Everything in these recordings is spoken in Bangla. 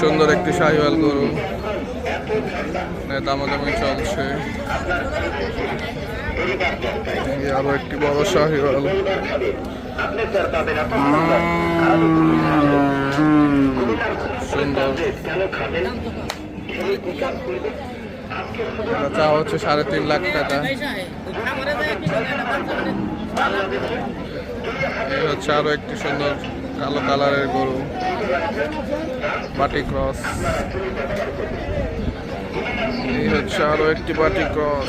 সুন্দর একটি শাহিওয়াল গরু। দামাদামি চলছে। আরও একটি বড় শাহিওয়াল। সুন্দর। চা হচ্ছে সাড়ে তিন লাখ টাকা। এই হচ্ছে আরও একটি সুন্দর কালো কালারের গরু, বাটি ক্রস। এই হচ্ছে আরও একটি বাটি ক্রস।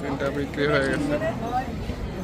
তিনটা বিক্রি হয়ে গেছে।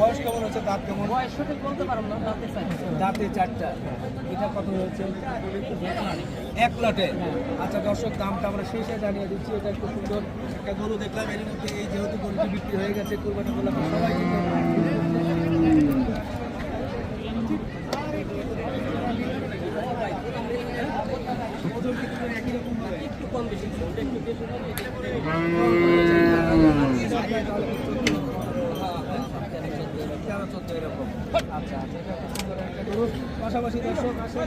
বয়স কেমন হচ্ছে দাঁত কেমন? দাঁতে চারটা। এটা কত হয়েছে? এক লটে। আচ্ছা দর্শক দামটা আমরা শেষে জানিয়ে দিচ্ছি। এটা একটু সুন্দর একটা গরু দেখলাম। এর মধ্যে এই যেহেতু গরুটি বিক্রি হয়ে গেছে কোরবানি করলাম সবাই একটু কম বেশি একটু বেশি। তেরো চোদ্দ এরকম। আচ্ছা আচ্ছা। পাশাপাশি দর্শক আসে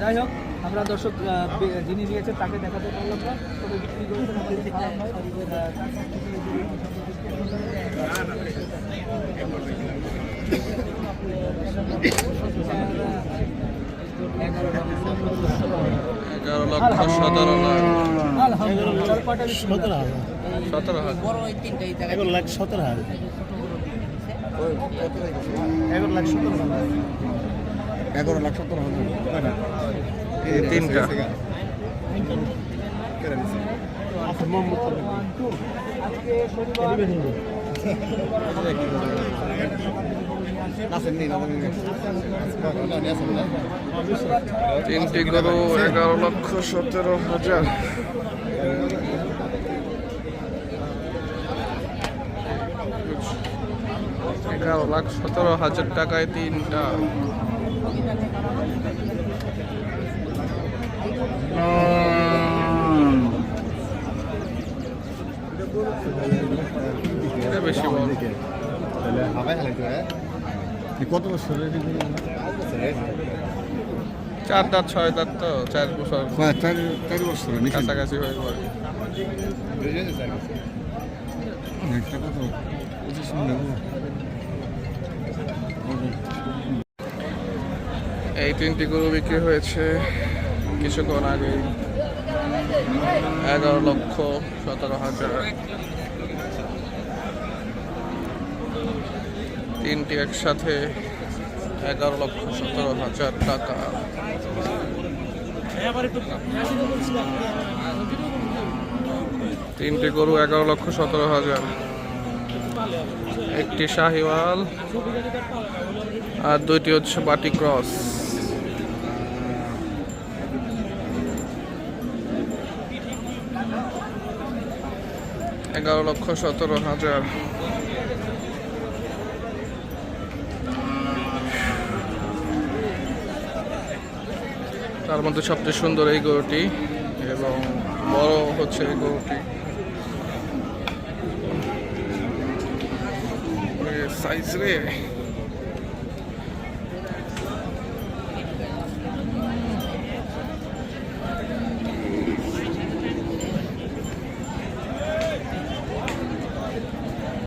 যাই হোক আমরা দর্শক যিনি নিয়েছে তাকে দেখাতে পারলাম না তবে বিক্রি করেছেন আমাদের খারাপ এগারো লক্ষ সতেরো লাখ। বিক্রি হলো? সতেরো হাজার। এগারো লাখ সতেরো হাজার। লাখ সতেরো হাজার এগারো লাখ শনিবার তিনটি গরু এগারো লক্ষ সতেরো হাজার। এগারো লাখ সতেরো হাজার টাকায় তিনটা। এটা বেশি বড়। কত বছরের চার দাঁত ছয় দাঁত তো চার বছর। চার চার বছরের কাছাকাছি হয়ে পড়ে একটা কত পঁচিশ এই তিনটি গরু বিক্রি হয়েছে। কিছুক্ষণ আগে এগারো লক্ষ সতেরো হাজার। তিনটি একসাথে এগারো লক্ষ সতেরো হাজার টাকা। তিনটি গরু এগারো লক্ষ সতেরো হাজার। একটি শাহিওয়াল আর দুইটি হচ্ছে বাটি ক্রস। এগারো লক্ষ সতেরো হাজার। তার মধ্যে সবচেয়ে সুন্দর এই গরুটি এবং বড় হচ্ছে এই গরুটি। সাইজ রে।